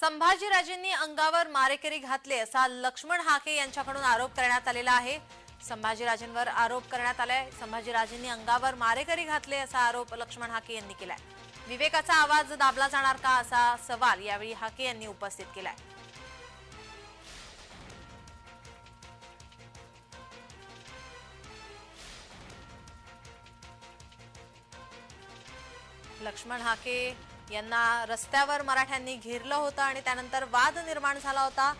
संभाजीराजेंनी अंगावर मारेकरी घातले असा लक्ष्मण हाके यांच्याकडून आरोप करण्यात आलेला आहे. संभाजीराजेंवर आरोप करण्यात आलाय. संभाजीराजेंनी अंगावर मारेकरी घातले असा आरोप लक्ष्मण हाके यांनी केलाय. विवेकाचा आवाज दाबला जाणार का असा सवाल यावेळी हाके यांनी उपस्थित केलाय. लक्ष्मण हाके यांना रस्त्यावर मराठ्यांनी घेरलं होतं आणि त्यानंतर वाद निर्माण झाला होता.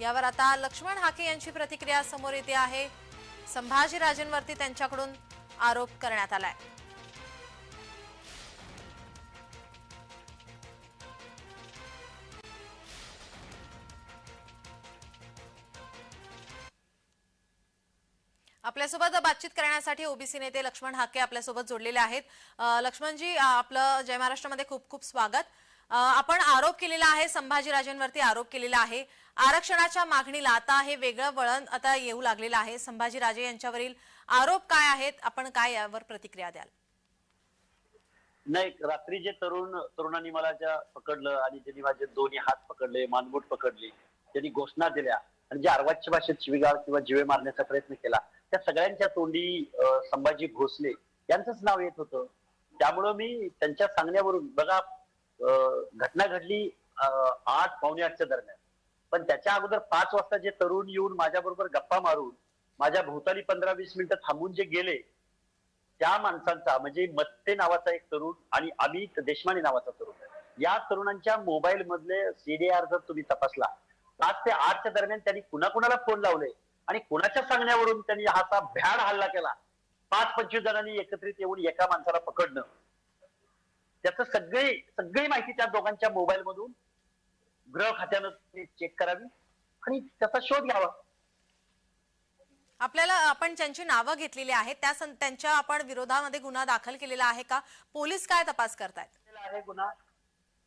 यावर आता लक्ष्मण हाके यांची प्रतिक्रिया समोर येते आहे. संभाजीराजेंवरती त्यांच्याकडून आरोप करण्यात आलाय. आपल्यासोबत बातचीत करण्यासाठी ओबीसी नेते लक्ष्मण हाके आपल्यासोबत जोडलेले आहेत. लक्ष्मणजी आपलं जय महाराष्ट्रामध्ये खूप खूप स्वागत. आपण आरोप केलेला आहे संभाजीराजेंवरती आरोप केलेला आहे. आरक्षणाच्या मागणीला आता हे वेगळं वळण आता येऊ लागलेलं आहे. संभाजीराजे यांच्यावरील आरोप काय आहेत? आपण काय यावर प्रतिक्रिया द्याल? नाही रात्री जे तरुण तरुणांनी मला ज्या पकडलं आणि ज्यांनी माझे दोन्ही हात पकडले मानबूट पकडली त्यांनी घोषणा दिल्या आणि जे अर्वाच्य भाषेत शिवीगाळ किंवा जिवे मारण्याचा प्रयत्न केला त्या सगळ्यांच्या तोंडी संभाजी भोसले यांचंच नाव येत होतं. त्यामुळं मी त्यांच्या सांगण्यावरून बघा घटना घडली आठ पावणे आठच्या दरम्यान. पण त्याच्या अगोदर पाच वाजता जे तरुण येऊन माझ्याबरोबर गप्पा मारून माझ्या भोवताली पंधरा वीस मिनिटं थांबून जे गेले त्या माणसांचा म्हणजे मत्ते नावाचा एक तरुण आणि अमित देशमाने नावाचा तरुण या तरुणांच्या मोबाईल मधले सीडीआर जर तुम्ही तपासला पाच ते आठच्या दरम्यान त्यांनी कुणाकुणाला फोन लावले? आणि कुणाच्या सांगण्यावरून त्यांनी हा असा भ्याड हल्ला केला? पाच पंचवीस जणांनी एकत्रित येऊन एका माणसाला पकडणं त्याचं सगळी सगळी माहिती त्या दोघांच्या मोबाईल मधून गृह खात्यानं चेक करावी आणि त्याचा शोध घ्यावा. आपल्याला आपण ज्यांची नावं घेतलेली आहेत त्या त्यांच्या आपण विरोधामध्ये गुन्हा दाखल केलेला आहे का? पोलीस काय तपास करतायत? आहे गुन्हा.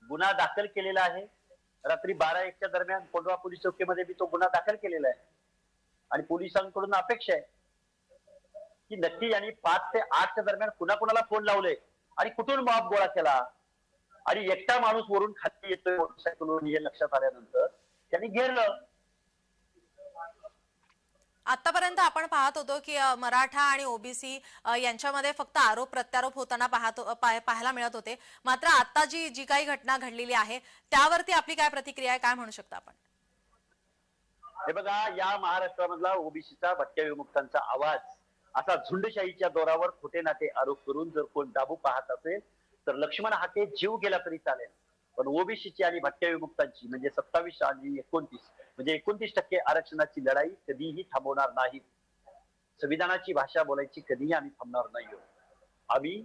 गुन्हा दाखल केलेला आहे. रात्री बारा एकच्या दरम्यान कोंडवा पोलीस चौकीमध्ये मी तो गुन्हा दाखल केलेला आहे. आणि पोलिसांकडून अपेक्षा आहे की नक्की यांनी पाच ते आठच्या दरम्यान कुणाकुणाला फोन लावले आणि कुठून मॉब गोळा केला? आणि एकटा माणूस वरून खाली येतोय मोटरसायकलवरून हे लक्षात आल्यानंतर त्यांनी घेरलं. आतापर्यंत आपण पाहत होतो की मराठा आणि ओबीसी यांच्यामध्ये फक्त आरोप प्रत्यारोप होताना पाहतो पाहायला मिळत होते. मात्र आता जी जी काही घटना घडलेली आहे त्यावरती आपली काय प्रतिक्रिया आहे काय म्हणू शकता आपण? हे बघा या महाराष्ट्रामधला ओबीसीचा भटक्या विमुक्तांचा आवाज असा झुंडशाहीच्या दोरावर खोटे नाते आरोप करून जर कोण दाबू पाहत असेल तर लक्ष्मण हाके जीव गेला तरी चालेल. पण ओबीसीची आणि भटक्या विमुक्तांची म्हणजे सत्तावीस आणि एकोणतीस म्हणजे एकोणतीस टक्के आरक्षणाची लढाई कधीही थांबवणार नाही. संविधानाची भाषा बोलायची कधीही आम्ही थांबणार नाही आहोत. आम्ही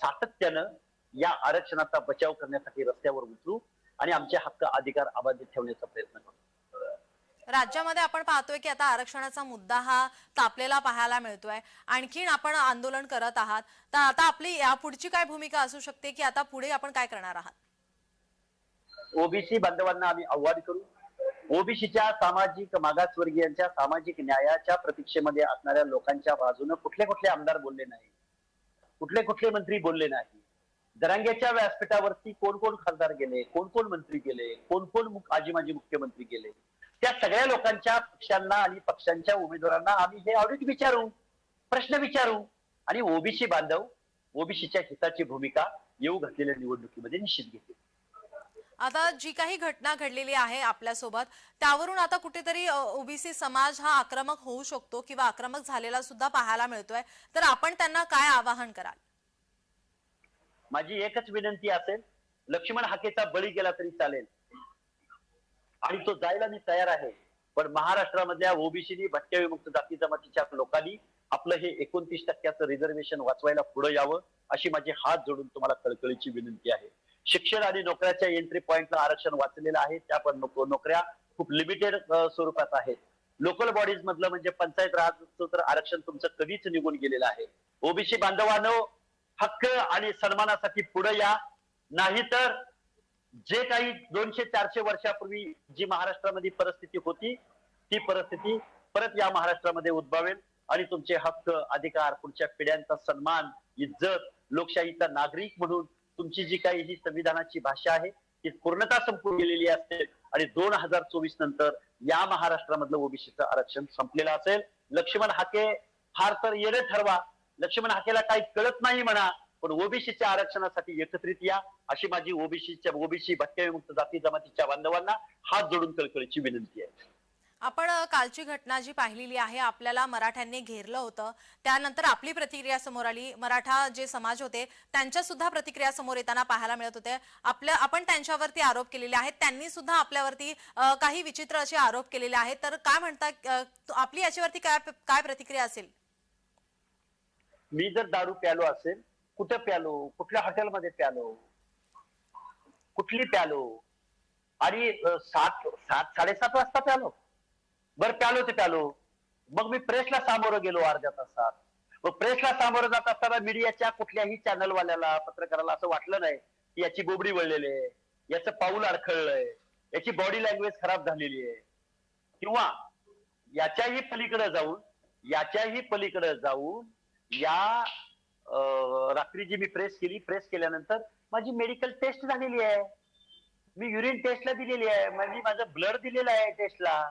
सातत्यानं या आरक्षणाचा बचाव करण्यासाठी रस्त्यावर उतरू आणि आमचे हक्क अधिकार अबाधित ठेवण्याचा प्रयत्न करू. राज्यामध्ये आपण पाहतोय की आता आरक्षणाचा मुद्दा हा तापलेला पाहायला मिळतोय. आणखीन आपण आंदोलन करत आहात. तर आता आपली यापुढची काय भूमिका असू शकते की आता पुढे आपण काय करणार आहात? ओबीसी बांधवांना आम्ही आव्हान करू. ओबीसीच्या सामाजिक मागासवर्गीयांच्या सामाजिक न्यायाच्या प्रतीक्षेमध्ये असणाऱ्या लोकांच्या बाजूने कुठले कुठले आमदार बोलले नाही. कुठले कुठले मंत्री बोलले नाही. दरांग्याच्या व्यासपीठावरती कोण कोण खासदार गेले कोण कोण मंत्री गेले कोण कोण आजी माजी मुख्यमंत्री गेले. त्या सगळ्या लोकांच्या पक्षांना आणि पक्षांच्या उमेदवारांना आम्ही हे ऑडिट विचारू प्रश्न विचारू. आणि ओबीसी बांधव ओबीसीच्या हिताची भूमिका येऊ घातलेल्या निवडणुकीमध्ये निश्चित घेतील. आता जी काही घटना घडलेली आहे आपल्यासोबत त्यावरून आता कुठेतरी ओबीसी समाज हा आक्रमक होऊ शकतो किंवा आक्रमक झालेला सुद्धा पाहायला मिळतोय. तर आपण त्यांना काय आवाहन कराल? माझी एकच विनंती असेल लक्ष्मण हाकेचा बळी गेला तरी चालेल. आणि तो जायला मी तयार आहे. पण महाराष्ट्रामधल्या ओबीसीनी भटक्या विमुक्त जाती जमातीच्या लोकांनी आपलं हे एकोणतीस टक्क्याचं रिझर्वेशन वाचवायला पुढे यावं अशी माझी हात जोडून तुम्हाला कळकळीची विनंती आहे. शिक्षण आणि नोकऱ्याच्या एंट्री पॉइंटला आरक्षण वाचलेलं आहे त्या पण नोकऱ्या खूप लिमिटेड स्वरूपात आहेत. लोकल बॉडीज मधलं म्हणजे पंचायत राजचं तर आरक्षण तुमचं कधीच निघून गेलेलं आहे. ओबीसी बांधवांनो हक्क आणि सन्मानासाठी पुढे या. नाहीतर जे काही दोनशे चारशे वर्षापूर्वी जी महाराष्ट्रामध्ये परिस्थिती होती ती परिस्थिती परत या महाराष्ट्रामध्ये उद्भवेल आणि तुमचे हक्क अधिकार पुढच्या पिढ्यांचा सन्मान इज्जत लोकशाहीचा नागरिक म्हणून तुमची जी काही ही संविधानाची भाषा आहे ती पूर्णता संपून गेलेली असेल आणि दोन हजार चोवीस नंतर या महाराष्ट्रामधलं ओबीसीचं आरक्षण संपलेलं असेल. लक्ष्मण हाके फार तर येणं ठरवा. लक्ष्मण हाकेला काही कळत नाही म्हणा. पण ओबीसीच्या आरक्षणासाठी एकत्रित या अशी माझी ओबीसीच्या ओबीसी भटक्याविमुक्त जाती जमातीच्या बांधवांना हात जोडून कळकळीची विनंती आहे. आपण कालची घटना जी पाहिलेली आहे आपल्याला मराठ्यांनी घेरलं होतं. त्यानंतर आपली प्रतिक्रिया समोर आली. मराठा जे समाज होते त्यांच्या सुद्धा प्रतिक्रिया समोर येताना पाहायला मिळत होते. आपल्या आपण त्यांच्यावरती आरोप केलेले आहेत. त्यांनी सुद्धा आपल्यावरती काही विचित्र असे आरोप केलेले आहेत. तर काय म्हणता आपली याच्यावरती काय काय प्रतिक्रिया असेल? मी जर दारू प्यालो असेल कुठं प्यालो? कुठल्या हॉटेलमध्ये प्यालो? कुठली प्यालो? आणि सात सात साडेसात वाजता प्यालो. बर प्यालो ते प्यालो. मग मी प्रेसला सामोरं गेलो अर्ध्या तासात. मग प्रेसला सामोरं जात असताना मीडियाच्या कुठल्याही चॅनलवाल्याला पत्रकाराला असं वाटलं नाही की याची बोबडी वळलेली आहे याचं पाऊल अडखळलंय याची बॉडी लँग्वेज खराब झालेली आहे. किंवा याच्याही पलीकडे जाऊन याच्याही पलीकडे जाऊन या रात्री जी मी प्रेस केली. प्रेस केल्यानंतर माझी मेडिकल टेस्ट झालेली आहे. मी युरिन टेस्टला दिलेली आहे. म्हणजे माझं ब्लड दिलेलं आहे टेस्टला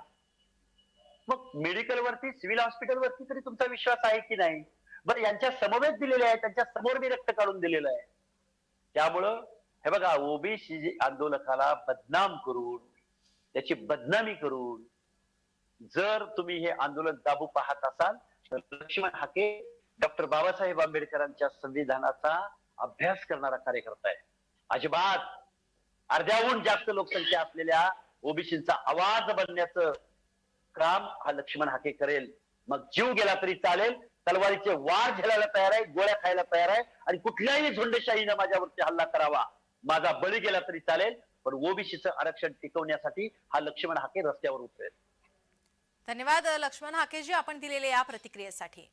मग मेडिकल वरती सिव्हिल हॉस्पिटल वरती तरी तुमचा विश्वास आहे की नाही? बरं यांच्या समवेत दिलेले आहे. त्यांच्यासमोर मी रक्त काढून दिलेलं आहे. त्यामुळं हे बघा ओबीसी आंदोलकाला बदनाम करून त्याची बदनामी करून जर तुम्ही हे आंदोलन दाबू पाहत असाल तर लक्ष्मण हाके डॉक्टर बाबासाहेब आंबेडकरांच्या संविधानाचा अभ्यास करणारा कार्यकर्ता आहे. अजिबात अर्ध्याहून जास्त लोकसंख्या असलेल्या ओबीसींचा आवाज बनण्याचं काम हा लक्ष्मण हाके करेल. मग जीव गेला तरी चालेल तलवारीचे वार झेलायला तयार आहे गोळ्या खायला तयार आहे आणि कुठल्याही झुंडशाहीनं माझ्यावरती हल्ला करावा. माझा बळी गेला तरी चालेल पण ओबीसीचं आरक्षण टिकवण्यासाठी हा लक्ष्मण हाके रस्त्यावर उतरेल. धन्यवाद लक्ष्मण हाकेजी आपण दिलेल्या या प्रतिक्रियेसाठी.